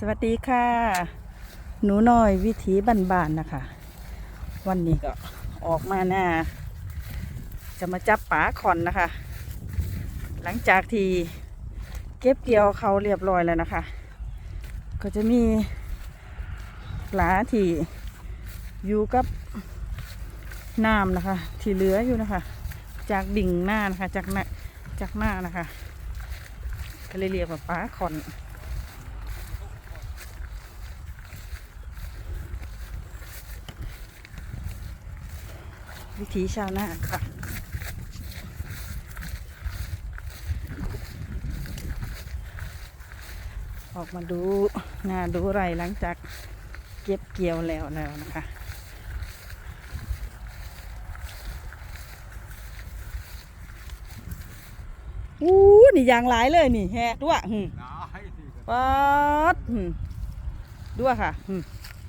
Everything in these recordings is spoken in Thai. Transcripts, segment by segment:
สวัสดีค่ะ หนูน้อยวิถีบ้านๆนะคะ วันนี้ก็ออกมาหน้า จะมาจับป๋าขอนนะคะ หลังจากที่เก็บเกี่ยวเขาเรียบร้อยแล้วนะคะ ก็จะมีปลาที่อยู่กับน้ำนะคะ ที่เหลืออยู่นะคะ จากดิ่งหน้านะคะจากหน้าจากหน้านะคะก็เลยเรียกว่าปลาขอน วิถีชาวนาค่ะ ออกมาดูนาดูไรหลังจากเก็บเกี่ยวแล้วแล้วนะคะอู้นี่ยางหลายเลยนี่แฮะด้วยหึได้สิปัดหึด้วยค่ะหึ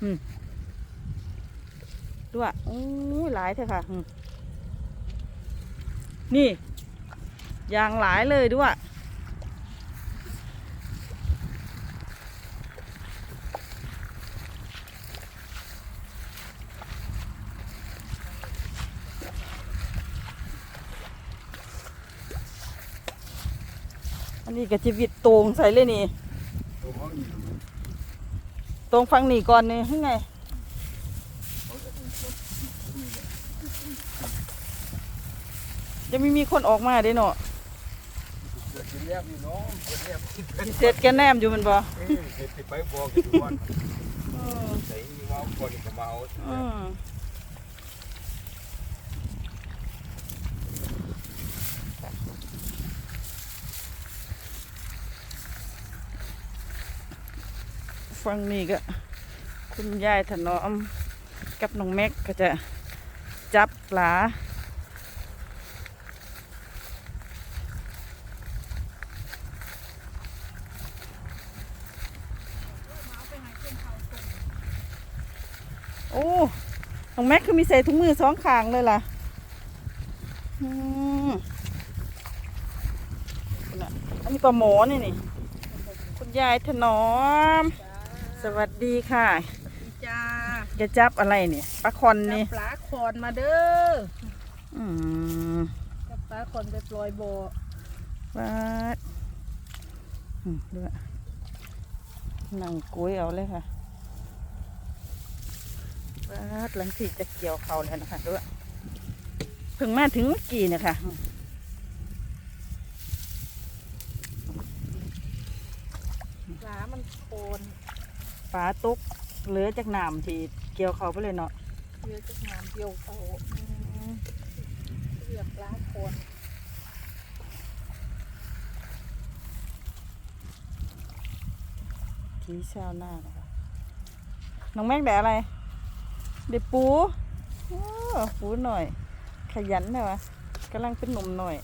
หึ ด้วยอู้หลายเถอะค่ะ นี่ยางหลายเลยด้วยอันนี้ก็จะวิดตรงใส่เลยนี่ตัวเขาอยู่ตรงฟังนี่ก่อนนี่ยังไง จะไม่มีคนออกมาเด้เนาะเกิดกินแลบนี่น้องเกิดแลบกินเป็นสิเสร็จแกแนมอยู่แมันบ่เอ้ยเห็ดติดไปบอกกันทุกวันอืมใส่มาเอาคนก็มาเอาอืมฟังนี่ก็ คุณยายถนอมกับน้องแม็กก็จะจับปลา อ้ของแม็กคือมีใส่ถุงมือสองข้างเลยล่ะอืมน่ะอันนี้ปลาหมอนี่นี่ คุณยายถนอม สวัสดีค่ะจ้าจะจับอะไรเนี่ยปลาคอนจันี่บปลาคอนมาเด้ออืมจับปลาคอนไปปล่อยบ่อวัดอืมด้วยนั่งกุ้ยเอาเลยค่ะ วัดหลังที่จะเกี่ยวเขาแล้วนะคะด้วยเพิ่งมาถึงเมื่อกี้เนี่ยค่ะปลามันโคนปลาตุกเหลือจากน้ำที่เกี่ยวเขาไปเลยเนาะเยอะจากน้ำเดียวเขาเรียกปลาโคนทีชาวหน้านะคะน้องแม็กได้อะไร เด็ปูโอ้ปูหน่อย ขยันเลยวะกำลังเป็นหนุ่มหน่อย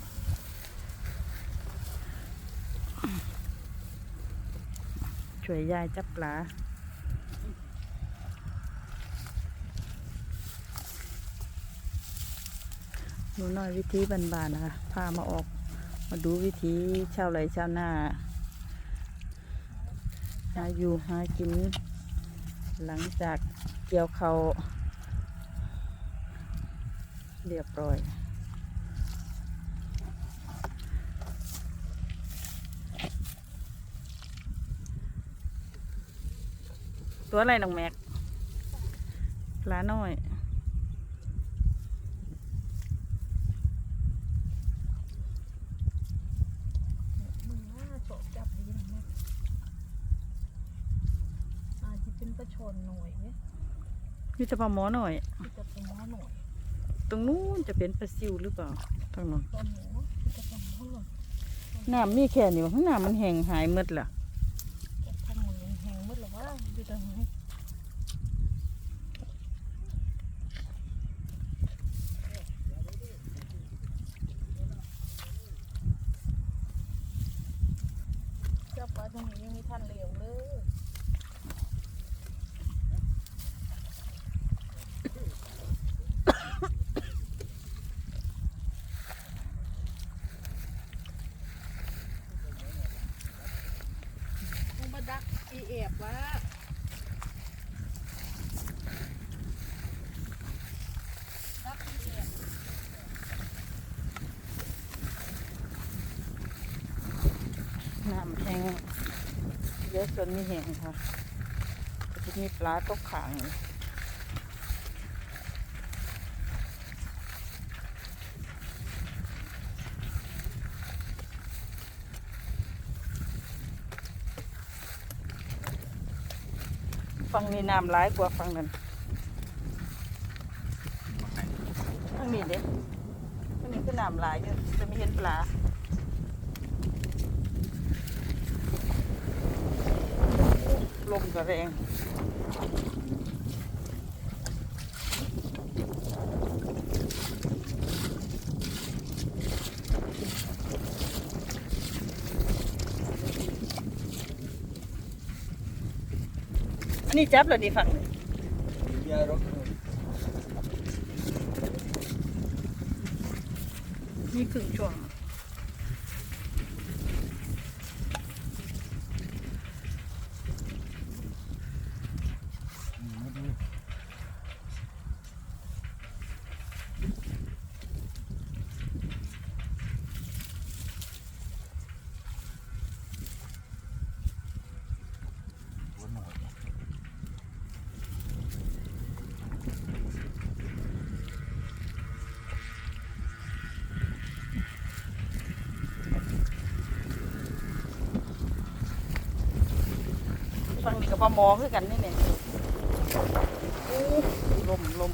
ช่วยยายจับปลาหนูน้อยวิธีบานๆนะคะพามาออกมาดูวิธีชาวไร่ชาวนาหาอยู่หากิน หลังจากเกี่ยวเขาว เรียบร้อยตัวอะไรน้องแม็กปลาน้อย มึงน่าโฉบจับดีนะแม่อาจจะเป็นปลาชอนหน่อยเนี่ยมีแต่ปลาหมอหน่อย ตรงนู้นจะเป็นปลาซิวหรือเปล่าตรงนู้นปลาหมูที่จะเป็นหม้อหน่อยน้ำมีแค่นี้วะข้างน้ำมันแห้งหายหมดละแกะทำหมันแห้งหมดหรอวะดูตรงนี้จับปลาตรงนี้ยังมีทันเหลวเลย มาดัก อีเอบวะรับอีเอบ น้ำ แห้งเยอะจนไม่แห้งค่ะก็จะมีปลาตกขังฝั่งนี้น้ำร้ายกว่าฝั่งนั้นทางนี้เด็กทางนี้คือน้ำร้ายอยู่จะไม่เห็นปลา ลมก็แรงอันนี้จับแล้วดีฝั่งนี้นี่ครึ่งช่วง หัวหน่อย ฝั่ง นี้ก็ปลาหมอคือกันนี่เนี่ยลมลม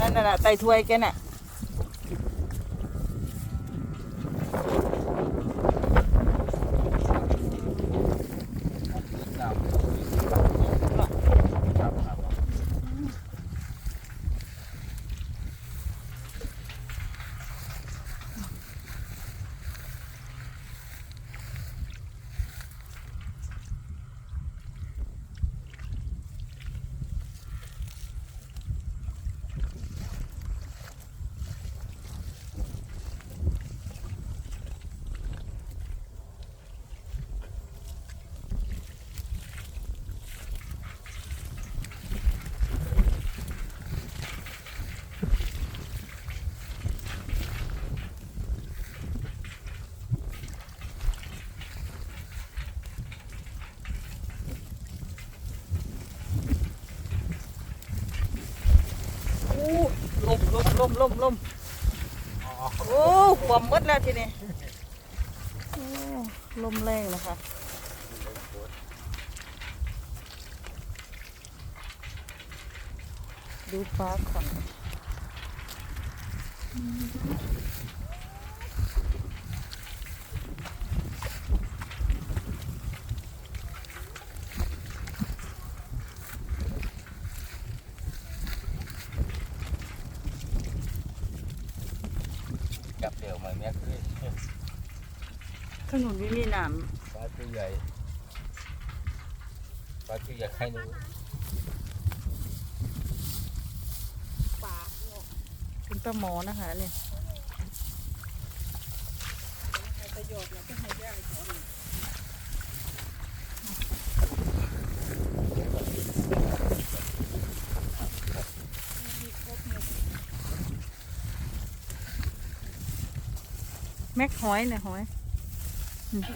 นั่นน่ะไตถ้วยแกน่ะ น้ำครับครับ อู้ ล้มล้มล้มล้มโอ้ความมืดแล้วทีนี้โอ้ลมแรงนะคะดูฟ้าก่อน จับเดี่ยวมาแม็กเลยถนนไม่มีน้ปลาตัวใหญ่ปลาตัวใหญ่ให้หนูปาำเป็นปลาหมอนะคะเนี่ย ประโยชน์เราก็ให้ได้ขอหนึ่งมีครบหมด แม็กหอยเนี่ยหอย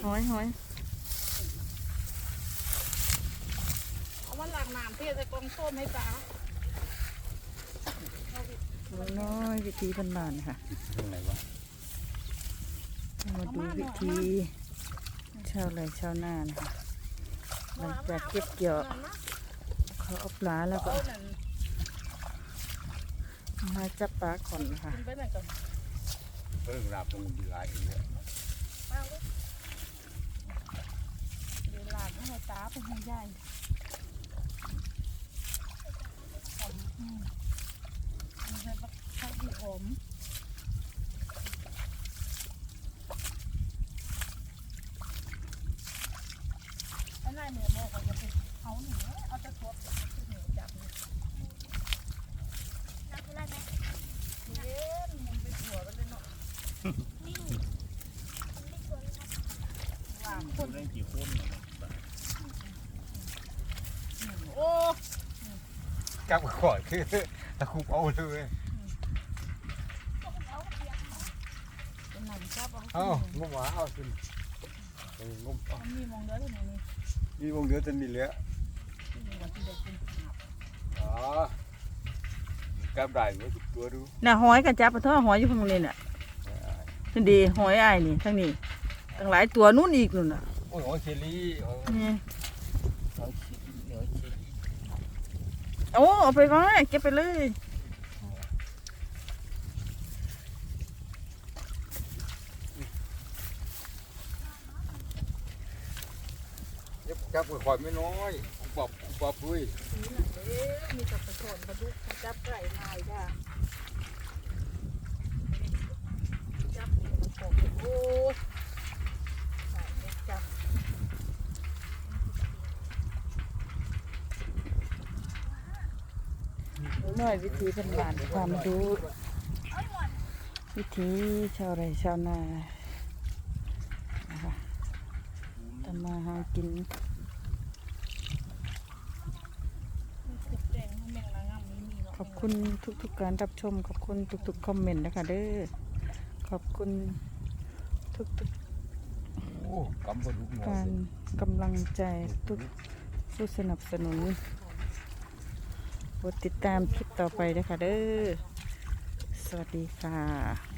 หอยหอยเอามาหล้างน้ำเทใส่กลองส้มให้ตาน้อยวิธีบ้านค่ะตรงไหนวะมาดูวิธีชาวไร่ชาวนานะคะหลังจากเก็บเกี่ยวเขาเอาปลาแล้วก็มาจับปลาขอนค่ะ เพิ่งรับตรงดีไลายเองเนี่ยมาลูกเดี๋ยวล้างให้ตาเปให้ยายหอมอืมมันจะแบบข้าวที่หอม อันนั้นเนี่ยบอกว่าจะไปเอาหนูเอาตะกรวดเหนียวจับเลยเย็นมันไปหัวมันเลยเนาะว่างคน เล่นกี่คน จับก่อนคือตะคุบเอาเลยเป็นหนังจับเอาเอางมหวาเอาสิเอองมเอามีมองเด้อที่ไหนนี่มีวงเดียวจะมีเหลือที่มีวันที่ได้เป็นหาบอ๋อจับได้ไหมตัวดูน่ะหอยกับจับปะท่อหอยอยู่ข้างนี้น่ะนี่ดีหอยไอ้นี่ทั้งนี้ตั้งหลายตัวนู่นอีกนู่นน่ะโอ้ยโอ้ยเชอรี่นี่ โอ้ยเชอรี่โอ้ยเชอรี่ โอ้เอาไปไว้เก็บไปเลยจับจับค่อยๆไม่น้อยกูปอบกูปอบด้วยสีน่ะเอ๊ะมีแต่ปลาช่อนปลาดุกปลาจับไก่ง่ายจ้าจับมันโผล่โอ้ยใส่เม็ดจับ ห นูน้อยวิธีเป็นหลานความรู้วิธีชาวไร่ชาวนานะคะทำมาหากินติดแดงให้แมงนางงามนี้มีเนาะขอบคุณทุกๆการรับชม ขอบคุณทุกๆคอมเมนต์นะคะเด้อขอบคุณทุกโอ้กำบดุกหน่ๆอยการกำลังใจทุกผู้สนับสนุนก ดติดตามคลิปต่อไปนะคะเด้อ สวัสดีค่ะ